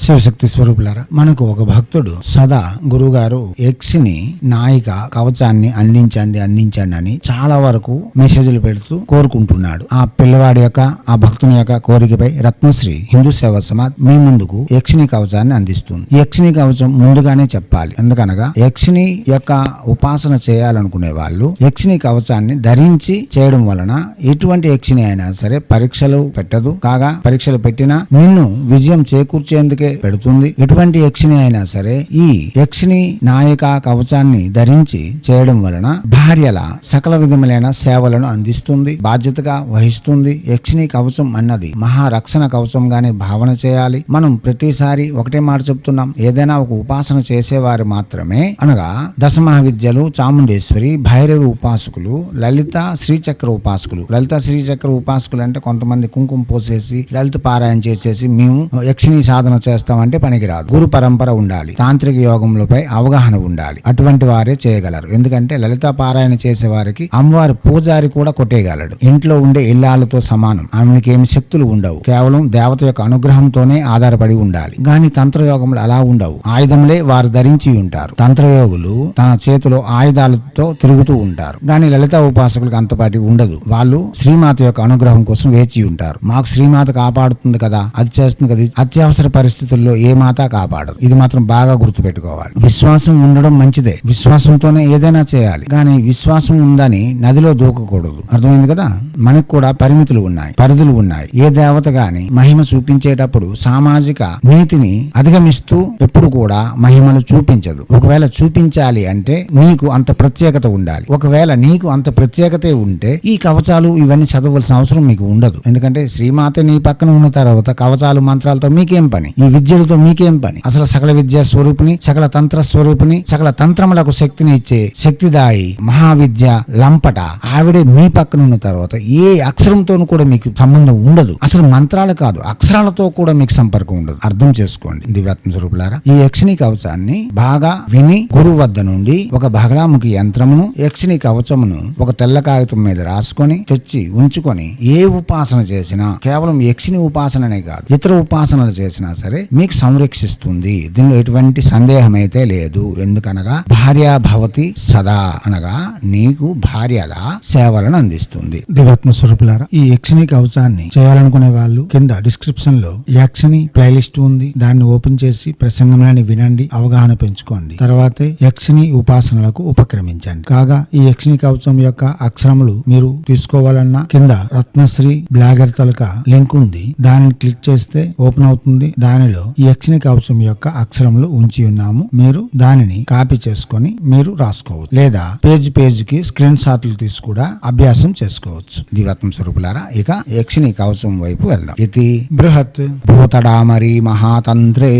శివశక్తి స్వరూపులారా మనకు ఒక భక్తుడు సదా గురుగారు యక్షిని నాయిక కవచాన్ని అందించండి అందించండి అని చాలా వరకు మెసేజ్లు పెడుతూ కోరుకుంటున్నాడు. ఆ పిల్లవాడి యొక్క ఆ భక్తుని యొక్క కోరికపై రత్నశ్రీ హిందూ సేవా సమాజ్ మీ ముందుకు యక్షిని కవచాన్ని అందిస్తుంది. యక్షిని కవచం ముందుగానే చెప్పాలి. ఎందుకనగా యక్షిని యొక్క ఉపాసన చేయాలనుకునే వాళ్ళు యక్షిని కవచాన్ని ధరించి చేయడం వలన ఎటువంటి యక్షిని అయినా సరే పరీక్షలు పెట్టదు. కాగా పరీక్షలు పెట్టినా నిన్ను విజయం చేకూర్చేందుకే పెడుతుంది. ఎటువంటి యక్షిని అయినా సరే ఈ యక్షిని నాయక కవచాన్ని ధరించి చేయడం వలన భార్యల సకల విధములైన సేవలను అందిస్తుంది బాధ్యతగా వహిస్తుంది. యక్షిని కవచం అన్నది మహారక్షణ కవచంగానే భావన చేయాలి. మనం ప్రతిసారి ఒకటే మాట చెప్తున్నాం. ఏదైనా ఒక ఉపాసన చేసేవారు మాత్రమే అనగా దశమహావిద్యలు చాముండేశ్వరి భైరవి ఉపాసకులు లలిత శ్రీచక్ర ఉపాసకులు. లలిత శ్రీచక్ర ఉపాసకులు అంటే కొంతమంది కుంకుమ పోసేసి లలిత పారాయణ చేసేసి మేము యక్షిని సాధన చేస్తామంటే పనికిరాదు. గురు పరంపర ఉండాలి. తాంత్రిక యోగంలోపై అవగాహన ఉండాలి. అటువంటి వారే చేయగలరు. ఎందుకంటే లలిత పారాయణ చేసే వారికి అమ్మవారి పూజారి కూడా కొట్టేయగలడు. ఇంట్లో ఉండే ఇల్లాలతో సమానం. ఆమెకి ఏమి శక్తులు ఉండవు. కేవలం దేవత యొక్క అనుగ్రహంతోనే ఆధారపడి ఉండాలి. కానీ తంత్రయోగములు అలా ఉండవు. ఆయుధములే వారు ధరించి ఉంటారు. తంత్రయోగులు తన చేతిలో ఆయుధాలతో తిరుగుతూ ఉంటారు. కానీ లలిత ఉపాసకులకు అంతపాటి ఉండదు. వాళ్ళు శ్రీమాత యొక్క అనుగ్రహం కోసం వేచి ఉంటారు. మాకు శ్రీమాత కాపాడుతుంది కదా. అది చేస్తుంది కదా. అత్యవసర పరిస్థితి. పరిస్థితుల్లో ఏ మాత కాపాడదు ఇది మాత్రం బాగా గుర్తుపెట్టుకోవాలి. విశ్వాసం ఉండడం మంచిదే. విశ్వాసంతోనే ఏదైనా చేయాలి. కానీ విశ్వాసం ఉందని నదిలో దూకకూడదు. అర్థమైంది కదా? మనకు కూడా పరిమితులు ఉన్నాయి. పరిధులు ఉన్నాయి. ఏ దేవత గాని మహిమ చూపించేటప్పుడు సామాజిక నీతిని అధిగమిస్తూ ఎప్పుడు కూడా మహిమలు చూపించదు. ఒకవేళ చూపించాలి అంటే నీకు అంత ప్రత్యేకత ఉండాలి. ఒకవేళ నీకు అంత ప్రత్యేకతే ఉంటే ఈ కవచాలు ఇవన్నీ చదవలసిన అవసరం మీకు ఉండదు. ఎందుకంటే శ్రీమాత నీ పక్కన ఉన్న తర్వాత కవచాలు మంత్రాలతో మీకేం పని? ఈ విద్యలతో మీకేం పని? అసలు సకల విద్యా స్వరూపిణి సకల తంత్ర స్వరూపిణి సకల తంత్రములకు శక్తిని ఇచ్చే శక్తిదాయి మహావిద్య లంపట ఆవిడే మీ పక్కన ఉన్న తర్వాత ఏ అక్షరంతో కూడా మీకు సంబంధం ఉండదు. అసలు మంత్రాలు కాదు అక్షరాలతో కూడా మీకు సంపర్కం ఉండదు. అర్థం చేసుకోండి. దివ్యాత్మ స్వరూపులారా ఈ యక్షిణి కవచాన్ని బాగా విని గురువు వద్ద నుండి ఒక బహలాముఖి యంత్రమును యక్షిణి కవచమును ఒక తెల్ల కాగితం మీద రాసుకొని తెచ్చి ఉంచుకొని ఏ ఉపాసన చేసినా కేవలం యక్షిని ఉపాసననే కాదు ఇతర ఉపాసనలు చేసినా సరే మీకు సంరక్షిస్తుంది. దీనిలో ఎటువంటి సందేహం అయితే లేదు. ఎందుకనగా భార్య భవతి సదా అనగా నీకు భార్యగా సేవలను అందిస్తుంది. దివ్యాత్మ స్వరూపులారా ఈ యక్షిని కవచాన్ని చేయాలనుకునే వాళ్ళు కింద డిస్క్రిప్షన్లో యక్షిని ప్లేలిస్ట్ ఉంది. దాన్ని ఓపెన్ చేసి ప్రసంగంలోని వినండి అవగాహన పెంచుకోండి. తర్వాతే యక్షిని ఉపాసనలకు ఉపక్రమించండి. కాగా ఈ యక్షిని కవచం యొక్క అక్షరములు మీరు తీసుకోవాలన్నా కింద రత్నశ్రీ బ్లాగర్ తలక లింక్ ఉంది. దానిని క్లిక్ చేస్తే ఓపెన్ అవుతుంది. దాని దానిలో ఈ యక్షిని కవచం యొక్క అక్షరములు ఉంచి ఉన్నాము. మీరు దానిని కాపీ చేసుకొని మీరు రాసుకోవచ్చు. లేదా పేజ్ పేజ్కి స్క్రీన్ షాట్లు తీసి కూడా అభ్యాసం చేసుకోవచ్చు. దివాత్మ స్వరూపులారా ఇక యక్షిని కవచం వైపు వెళ్దాం. ఇది బృహత్ భూతడామరి మహాతంత్రే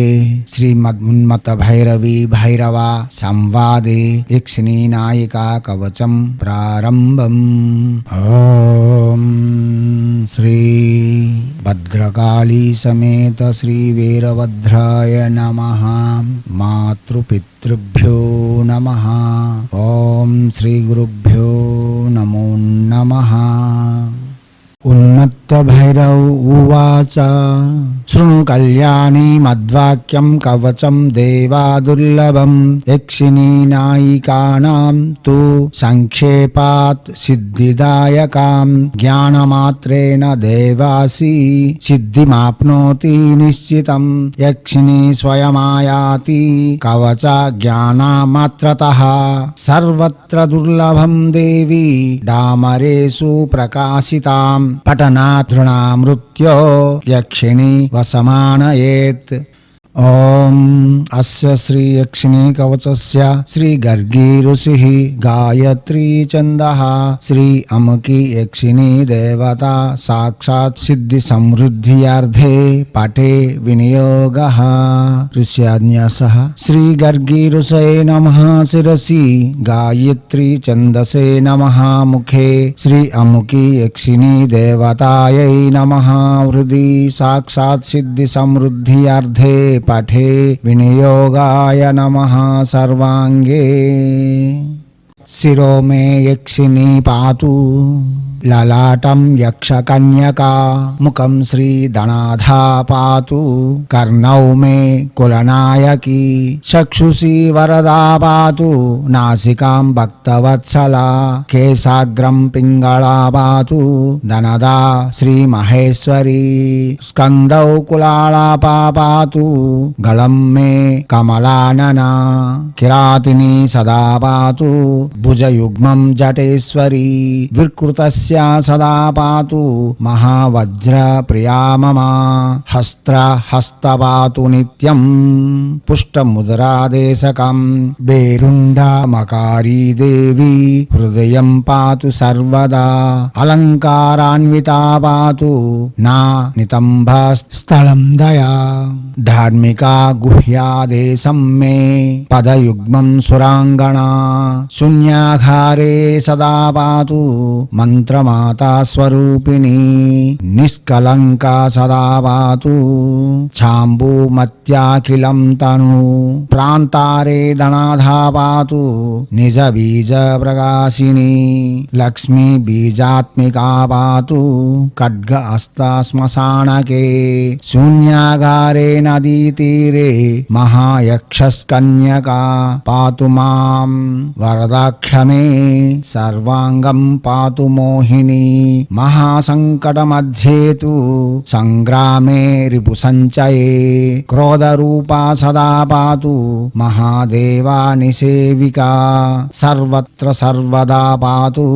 శ్రీమద్ ఉన్మత భైరవి భైరవ సంవాదే యక్షిని నాయిక కవచం ప్రారంభం. ఓం శ్రీ భద్రకాళీ సమేత శ్రీ నమ మాతృపితృభ్యో నమ ఓం శ్రీ గురుభ్యో నమో నమ ఉన్మత్తభైరవ్ ఉవాచ శృణు కళ్యాణీ మద్వాక్యం కవచం దేవాదుర్లభం యక్షిణీ నాయికానాం తు సంక్షేపాత్ సిద్ధిదాయకాం జ్ఞానమాత్రేణ దేవాసి సిద్ధిమాప్నోతి నిశ్చితం యక్షిణీ స్వయమాయాతి కవచ జ్ఞానమాత్రతః సర్వత్ర దుర్లభం దేవి డామరేషు ప్రకాశితాం పఠనాధృణామృత్యో యక్షిణీ వసమాన ఏత్ అస్య శ్రీ యక్షిణీ కవచస్య శ్రీ గర్గీ ఋషిః గాయత్రీ ఛందః శ్రీ అముకి యక్షిణీ దేవత సాక్షాత్ సిద్ధి సమృద్ధ్యార్థే పఠే వినియోగः ఋష్యాన్యాసः శ్రీ గర్గీ ఋషయే నమః శిరసి గాయత్రీ ఛందసే నమః ముఖే శ్రీ అముకి యక్షిణీ దేవతాయై నమః హృది సాక్షాత్ సిద్ధి శిరో మే యక్షిణీ పాతు. లలాటం యక్షకన్యకా ముఖం శ్రీ ధనాధా పాతు. కర్ణౌ మే కులనాయకి చక్షుషి వరదా పాతు. నాసికాం భక్తవత్సలా కేశాగ్రం పింగళా పాతు. ధనదా శ్రీ శ్రీమహేశ్వరీ స్కందౌ కులాళా పాతు. గళం మే కమలాననా కిరాతిని సదా పాతు. భుజయుగ్మం జటేశ్వరీ వికృతస్య సదా పాతు మహావజ్ర ప్రియా మమ హస్త్ర హస్తపాతు నిత్యం పుష్టముద్రాదేశకం బేరుండమకారీ దేవి హృదయం పాతు సర్వదా అలంకారాన్వితా పాతు నా నితంబ స్థలం దయా ధార్మికా గుహ్యాదేశం మే పదయుగ్మం సురాంగణా శూన్యాఘారే సదా పాతు మంత్రమాతా స్వరూపిణి నిష్కలంకా సదా పాతు ఛాంబూమత్యాఖిలం తను ప్రాంతారే ధనాధా పాతు నిజ బీజ ప్రకాశిని లక్ష్మీ బీజాత్మికా పాతు ఖడ్గ హస్త శ్మశానకే శూన్యాగారే నదీ తీరే సర్వాంగం పాతు మోహిని మహాసంకటమధ్యే తు సంగ్రామే రిపు సంచయే క్రోధరూపా సదా పాతు మహాదేవా నిసేవికా సర్వత్ర సర్వదా పాతు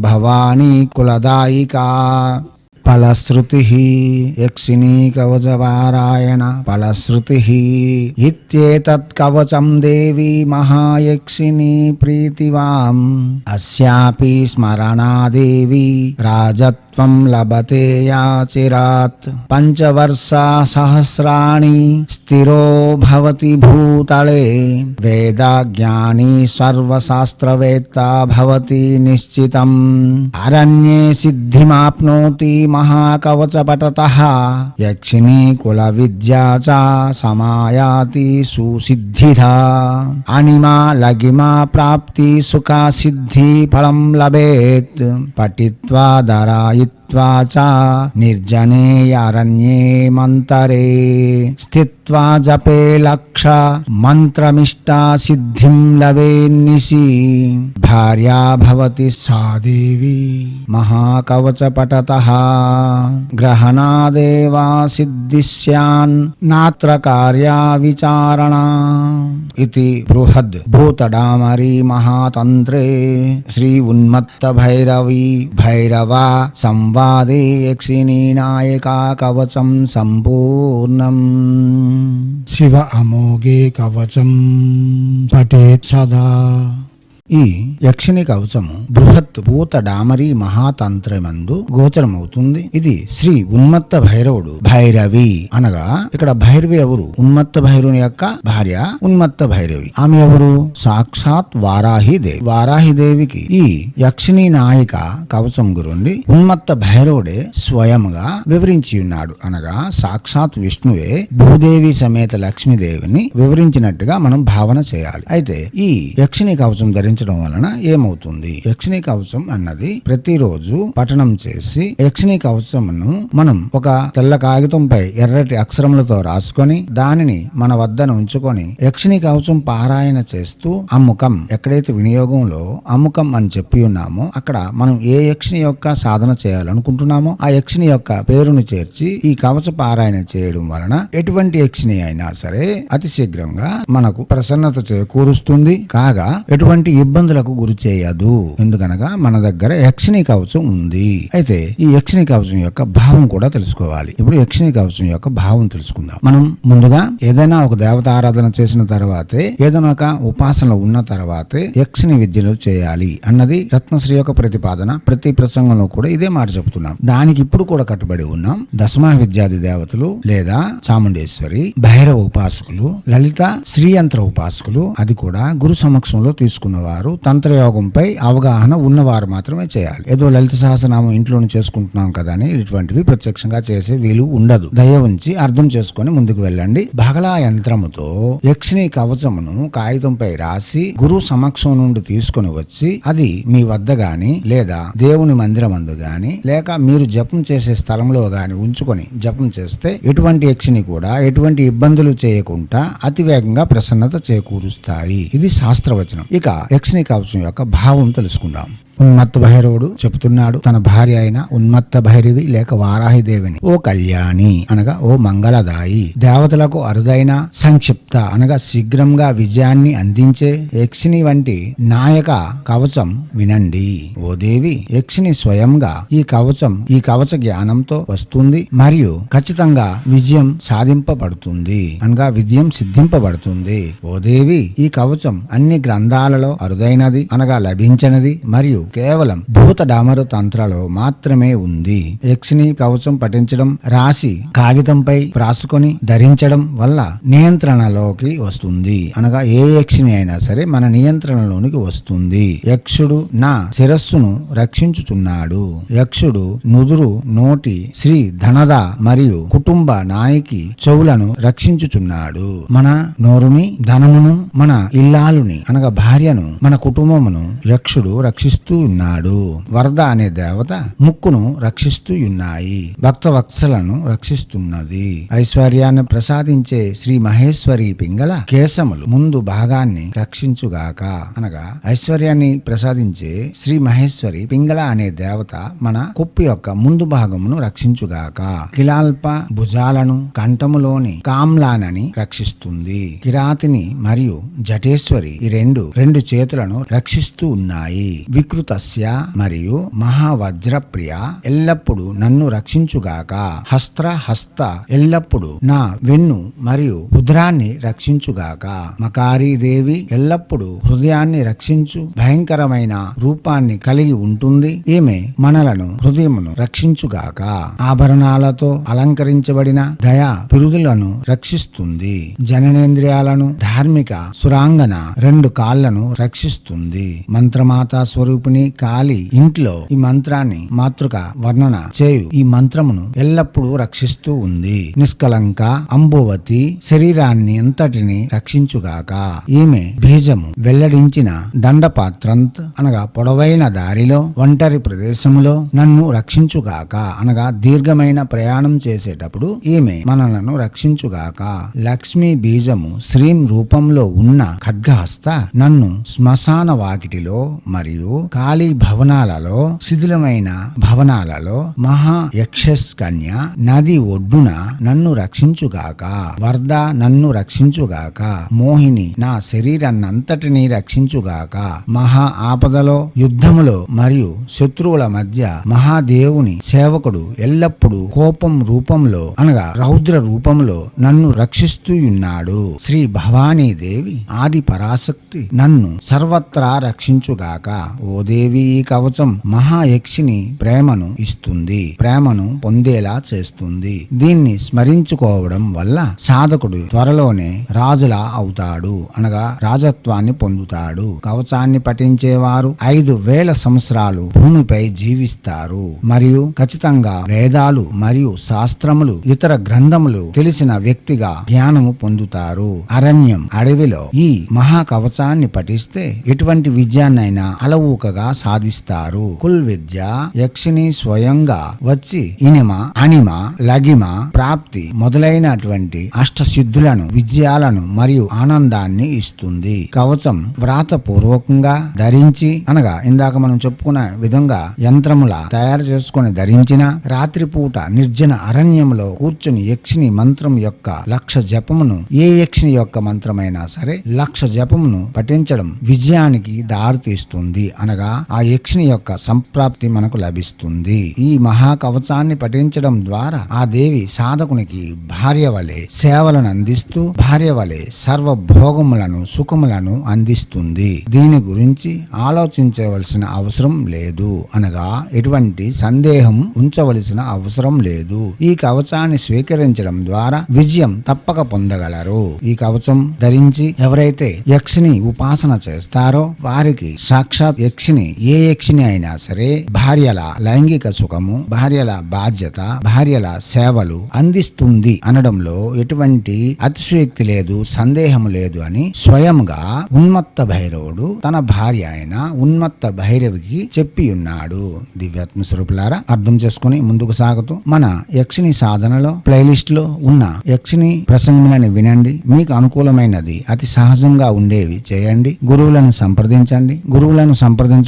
భవానీ కులదాయికా फलश्रुति यक्षिणी कवचपारायण फलश्रुति इत्येतत्कवचं देवी महायक्षिणी प्रीतिवाम। अस्यापि स्मरणा देवी राजत् लभते या पंच पञ्चवर्षा सहस्राणि स्थिरो भवति भूतले। वेदाज्ञानी सर्वशास्त्रवेत्ता भवति निश्चितम्। अरण्ये सिद्धिमाप्नोति महाकवचपटतः। यक्षिणी कुलविद्या च समायाति सुसिद्धिधा। अणिमा लगिमा प्राप्ति सुखा सिद्धि फलं लभेत्। पठित्वा दरायि with చ నిర్జనే అరణ్యే మంతరే స్థిత్వా జపే లక్ష మంత్రమిష్టా సిద్ధిం లభేన్నిశి భార్యా భవతి సా దేవి మహాకవచపటత గ్రహణాదేవా సిద్ధిస్యాన్ నాత్ర కార్యా విచారణ ఇది బృహద్ భూతడామరీ మహాతంత్రే శ్రీ ఉన్మత్త భైరవి భైరవ సంవాదే యక్షిణీ నాయకా కవచం సంపూర్ణం శివ అమోఘే కవచం పఠేత్ సదా ఈ యక్షిణి కవచము బృహత్ భూత డామరి మహాతంత్రమందు గోచరమవుతుంది. ఇది శ్రీ ఉన్మత్త భైరవుడు భైరవి అనగా ఇక్కడ భైరవి ఎవరు? ఉన్మత్త భైరవుని యొక్క భార్య ఉన్మత్త భైరవి. ఆమె ఎవరు? సాక్షాత్ వారాహి దేవి. వారాహి దేవికి ఈ యక్షిణి నాయిక కవచం గురుండి ఉన్మత్త భైరవుడే స్వయంగా వివరించి ఉన్నాడు అనగా సాక్షాత్ విష్ణువే భూదేవి సమేత లక్ష్మీదేవిని వివరించినట్టుగా మనం భావన చేయాలి. అయితే ఈ యక్షిణి కవచం ధరించడం వలన ఏమవుతుంది? యక్షిణీ కవచం అన్నది ప్రతిరోజు పఠనం చేసి యక్షిణీ కవచమును మనం ఒక తెల్ల కాగితంపై ఎర్రటి అక్షరములతో రాసుకొని దానిని మన వద్దన ఉంచుకొని యక్షిణీ కవచం పారాయణ చేస్తూ అమ్ముకం ఎక్కడైతే వినియోగంలో అమ్ముకం అని చెప్పి ఉన్నామో అక్కడ మనం ఏ యక్షిని యొక్క సాధన చేయాలనుకుంటున్నామో ఆ యక్షిని యొక్క పేరును చేర్చి ఈ కవచ పారాయణ చేయడం వలన ఎటువంటి యక్షిణి అయినా సరే అతి శీఘ్రంగా మనకు ప్రసన్నత చేకూరుస్తుంది. కాగా ఎటువంటి ఇబ్బందులకు గురి చేయదు. ఎందుకనగా మన దగ్గర యక్షిణీ కవచం ఉంది. అయితే ఈ యక్షిణీ కవచం యొక్క భావం కూడా తెలుసుకోవాలి. ఇప్పుడు యక్షిణీ కవచం యొక్క భావం తెలుసుకుందాం. మనం ముందుగా ఏదైనా ఒక దేవత ఆరాధన చేసిన తర్వాతే ఏదైనా ఒక ఉపాసన ఉన్న తర్వాతే యక్షిణి విద్యలు చేయాలి అన్నది రత్నశ్రీ యొక్క ప్రతిపాదన. ప్రతి ప్రసంగంలో కూడా ఇదే మాట చెబుతున్నాం దానికి ఇప్పుడు కూడా కట్టుబడి ఉన్నాం. దశమా విద్యాది దేవతలు లేదా చాముండేశ్వరి భైరవ ఉపాసకులు లలిత శ్రీయంత్ర ఉపాసకులు అది కూడా గురు సమక్షంలో తీసుకున్నవారు చేస్తున్నారు. తంత్రయోగంపై అవగాహన ఉన్నవారు మాత్రమే చేయాలి. ఏదో లలిత సహస్రనామం ఇంట్లోనే చేసుకుంటున్నాం కదా అని ఇటువంటివి ప్రత్యక్షంగా చేసే వీలు ఉండదు. దయ ఉంచి అర్థం చేసుకొని ముందుకు వెళ్ళండి. బగలా యంత్రముతో యక్షిణి కవచమును కాగితంపై రాసి గురు సమక్షం నుండి తీసుకొని వచ్చి అది మీ వద్ద గాని లేదా దేవుని మందిరమందు గాని లేక మీరు జపం చేసే స్థలంలో గాని ఉంచుకొని జపం చేస్తే ఎటువంటి యక్షిని కూడా ఎటువంటి ఇబ్బందులు చేయకుండా అతి వేగంగా ప్రసన్నత చేకూరుస్తాయి. ఇది శాస్త్రవచనం. ఇక యక్షిని యొక్క భావం తెలుసుకుందాం. ఉన్మత్త భైరవుడు చెబుతున్నాడు తన భార్య అయిన ఉన్మత్త భైరవి లేక వారాహి దేవిని. ఓ కళ్యాణి అనగా ఓ మంగళదాయి. దేవతలకు అరుదైన సంక్షిప్త అనగా శీఘ్రంగా విజయాన్ని అందించే యక్షిని వంటి నాయక కవచం వినండి. ఓ దేవి యక్షిని స్వయంగా ఈ కవచం ఈ కవచ జ్ఞానంతో వస్తుంది మరియు ఖచ్చితంగా విజయం సాధింపబడుతుంది అనగా విజయం సిద్ధింపబడుతుంది. ఓ దేవి ఈ కవచం అన్ని గ్రంథాలలో అరుదైనది అనగా లభించినది మరియు కేవలం భూత డామరు తంత్రాలో మాత్రమే ఉంది. యక్షిని కవచం పఠించడం రాసి కాగితంపై వ్రాసుకొని ధరించడం వల్ల నియంత్రణలోకి వస్తుంది. అనగా ఏ యక్షిని అయినా సరే మన నియంత్రణలోనికి వస్తుంది. యక్షుడు నా శిరస్సును రక్షించుచున్నాడు. యక్షుడు నుదురు నోటి శ్రీ ధనద మరియు కుటుంబ నాయకి చెవులను రక్షించుచున్నాడు. మన నోరుని ధనమును మన ఇల్లాలుని అనగా భార్యను మన కుటుంబమును యక్షుడు రక్షిస్తూ ఉన్నాడు వరద అనే దేవత ముక్కును రక్షిస్తూ ఉన్నాయి భక్త వత్సలను రక్షిస్తున్నది. ఐశ్వర్యాన్ని ప్రసాదించే శ్రీ మహేశ్వరి పింగళ కేశములు ముందు భాగాన్ని రక్షించుగాక. అనగా ఐశ్వర్యాన్ని ప్రసాదించే శ్రీ మహేశ్వరి పింగళ అనే దేవత మన కుప్పి యొక్క ముందు భాగమును రక్షించుగాక. కిలాల్ప భుజాలను కంఠములోని కామ్లానని రక్షిస్తుంది. కిరాతిని మరియు జటేశ్వరి ఈ రెండు రెండు చేతులను రక్షిస్తూ ఉన్నాయి వికృత తస్య మరియు మహావజ్రప్రియ ఎల్లప్పుడూ నన్ను రక్షించుగాక. హస్త్ర హస్త ఎల్లప్పుడూ నా వెన్ను మరియు ఉదరాన్ని రక్షించుగాక. మకారీదేవి ఎల్లప్పుడూ హృదయాన్ని రక్షించు భయంకరమైన రూపాన్ని కలిగి ఉంటుంది. ఈమె మనలను హృదయమును రక్షించుగాక. ఆభరణాలతో అలంకరించబడిన దయా పిరుదులను రక్షిస్తుంది. జననేంద్రియాలను ధార్మిక సురాంగన రెండు కాళ్ళను రక్షిస్తుంది. మంత్రమాత మంత్రమాతా స్వరూపిణి కాలి ఇంట్లో ఈ మంత్రాన్ని మాతృక వర్ణన చేయు. ఈ మంత్రమును ఎల్లప్పుడూ రక్షిస్తూ ఉంది. నిష్కలంక అంబువతి శరీరాన్ని అంతటిని రక్షించుగాక. ఈమె బీజము వెల్లడించిన దండపాత్రంత్ అనగా పొడవైన దారిలో ఒంటరి ప్రదేశములో నన్ను రక్షించుగాక అనగా దీర్ఘమైన ప్రయాణం చేసేటప్పుడు ఈమె మనలను రక్షించుగాక. లక్ష్మీ బీజము శ్రీం రూపంలో ఉన్న ఖడ్గహస్త నన్ను శ్మశాన వాకిటిలో మరియు ఖాళీ భవనాలలో శిథిలమైన భవనాలలో మహా యక్షస్ కన్య నది ఒడ్డున నన్ను రక్షించుగాక వరద నన్ను రక్షించుగాక మోహిని నా శరీరాన్నంతటినీ రక్షించుగాక మహా ఆపదలో యుద్ధములో మరియు శత్రువుల మధ్య మహాదేవుని సేవకుడు ఎల్లప్పుడూ కోపం రూపంలో అనగా రౌద్ర రూపంలో నన్ను రక్షిస్తూ ఉన్నాడు శ్రీ భవానీదేవి ఆది పరాశక్తి నన్ను సర్వత్రా రక్షించుగాక ఓ దేవి ఈ కవచం మహాయక్షిని ప్రేమను ఇస్తుంది ప్రేమను పొందేలా చేస్తుంది. దీన్ని స్మరించుకోవడం వల్ల సాధకుడు త్వరలోనే రాజులా అవుతాడు అనగా రాజత్వాన్ని పొందుతాడు. కవచాన్ని పఠించేవారు ఐదు వేల సంవత్సరాలు భూమిపై జీవిస్తారు. మరియు ఖచ్చితంగా వేదాలు మరియు శాస్త్రములు ఇతర గ్రంథములు తెలిసిన వ్యక్తిగా జ్ఞానము పొందుతారు. అరణ్యం అడవిలో ఈ మహా కవచాన్ని పఠిస్తే ఎటువంటి విద్యాన్నైనా అలవూకగా సాధిస్తారు. కుల్ విద్య యక్షిని స్వయంగా వచ్చి ఇనిమ అనిమ లగిమ ప్రాప్తి మొదలైనటువంటి అష్టసిద్ధులను విజయాలను మరియు ఆనందాన్ని ఇస్తుంది. కవచం వ్రాత పూర్వకంగా ధరించి అనగా ఇందాక మనం చెప్పుకున్న విధంగా యంత్రముల తయారు చేసుకుని ధరించిన రాత్రిపూట నిర్జన అరణ్యంలో కూర్చుని యక్షిని మంత్రం యొక్క లక్ష జపమును ఏ యక్షిని యొక్క మంత్రమైనా సరే లక్ష జపమును పఠించడం విజయానికి దారితీస్తుంది అనగా ద్వారా ఆ యక్షిని యొక్క సంప్రాప్తి మనకు లభిస్తుంది. ఈ మహా కవచాన్ని పఠించడం ద్వారా ఆ దేవి సాధకునికి భార్య వలె సేవలను అందిస్తూ భార్య వలె సర్వ భోగములను సుఖములను అందిస్తుంది. దీని గురించి ఆలోచించవలసిన అవసరం లేదు. అనగా ఎటువంటి సందేహం ఉంచవలసిన అవసరం లేదు. ఈ కవచాన్ని స్వీకరించడం ద్వారా విజయం తప్పక పొందగలరు. ఈ కవచం ధరించి ఎవరైతే యక్షిని ఉపాసన చేస్తారో వారికి సాక్షాత్ యక్షిని ఏ యక్షిని అయినా సరే భార్యల లైంగిక సుఖము భార్యల బాధ్యత భార్యల సేవలు అందిస్తుంది అనడంలో ఎటువంటి అతిశయోక్తి లేదు సందేహం లేదు అని స్వయంగా ఉన్మత్త భైరవుడు తన భార్య అయిన ఉన్మత్త భైరవికి చెప్పి ఉన్నాడు. దివ్యాత్మ స్వరూపులారా అర్థం చేసుకుని ముందుకు సాగుతూ మన యక్షిని సాధనలో ప్లేలిస్ట్లో ఉన్న యక్షిని ప్రసంగములని వినండి. మీకు అనుకూలమైనది అతి సహజంగా ఉండేవి చేయండి. గురువులను సంప్రదించండి. గురువులను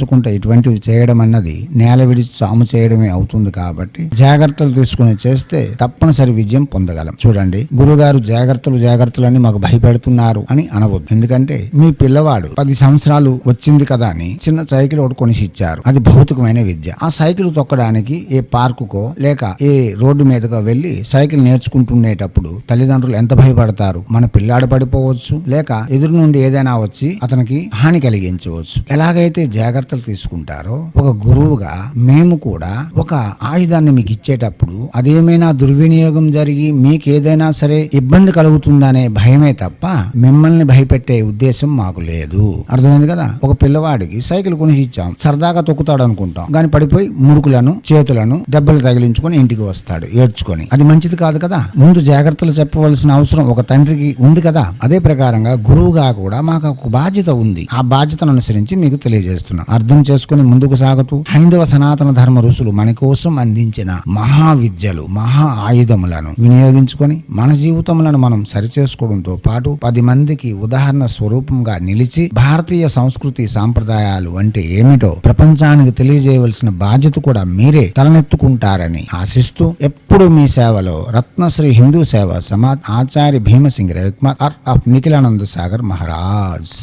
సంప్రదించుకుంటే ఇటువంటివి చేయడం అన్నది నేల విడిచి సాము చేయడమే అవుతుంది కాబట్టి జాగ్రత్తలు తీసుకుని చేస్తే తప్పనిసరి విజయం పొందగలం. చూడండి గురుగారు జాగ్రత్తలు జాగ్రత్తలు అని మాకు భయపెడుతున్నారు అని అనవద్దు. ఎందుకంటే మీ పిల్లవాడు పది సంవత్సరాలు వచ్చింది కదా అని చిన్న సైకిల్ ఒకటి కొనిసి ఇచ్చారు అది భౌతికమైన విద్య. ఆ సైకిల్ తొక్కడానికి ఏ పార్కుకో లేక ఏ రోడ్డు మీదకో వెళ్ళి సైకిల్ నేర్చుకుంటుండేటప్పుడు తల్లిదండ్రులు ఎంత భయపడతారు? మన పిల్లాడు పడిపోవచ్చు లేక ఎదురు నుండి ఏదైనా వచ్చి అతనికి హాని కలిగించవచ్చు. ఎలాగైతే జాగ్రత్త జాగ్రత్తలు తీసుకుంటారో ఒక గురువుగా మేము కూడా ఒక ఆయుధాన్ని మీకు ఇచ్చేటప్పుడు అదేమైనా దుర్వినియోగం జరిగి మీకు ఏదైనా సరే ఇబ్బంది కలుగుతుందనే భయమే తప్ప మిమ్మల్ని భయపెట్టే ఉద్దేశం మాకు లేదు. అర్థమైంది కదా? ఒక పిల్లవాడికి సైకిల్ కొనిసి ఇచ్చాం సరదాగా తొక్కుతాడు అనుకుంటాం కానీ పడిపోయి ముడుకులను చేతులను దెబ్బలు తగిలించుకొని ఇంటికి వస్తాడు ఏడ్చుకొని. అది మంచిది కాదు కదా? ముందు జాగ్రత్తలు చెప్పవలసిన అవసరం ఒక తండ్రికి ఉంది కదా? అదే ప్రకారంగా గురువుగా కూడా మాకు ఒక బాధ్యత ఉంది. ఆ బాధ్యతను అనుసరించి మీకు తెలియజేస్తున్నాం. అర్థం చేసుకుని ముందుకు సాగుతూ హైందవ సనాతన ధర్మ ఋషులు మన కోసం అందించిన మహా విద్యలు మహా ఆయుధములను వినియోగించుకొని మన జీవితములను మనం సరిచేసుకోవడంతో పాటు పది మందికి ఉదాహరణ స్వరూపంగా నిలిచి భారతీయ సంస్కృతి సాంప్రదాయాలు అంటే ఏమిటో ప్రపంచానికి తెలియజేయవలసిన బాధ్యత కూడా మీరే తలనెత్తుకుంటారని ఆశిస్తూ ఎప్పుడు మీ సేవలో రత్నశ్రీ హిందూ సేవ సమాజ్ ఆచార్య భీమసింగ్ రవికుమార్ ఆర్ ఆఫ్ నిఖిలానంద సాగర్ మహారాజ్.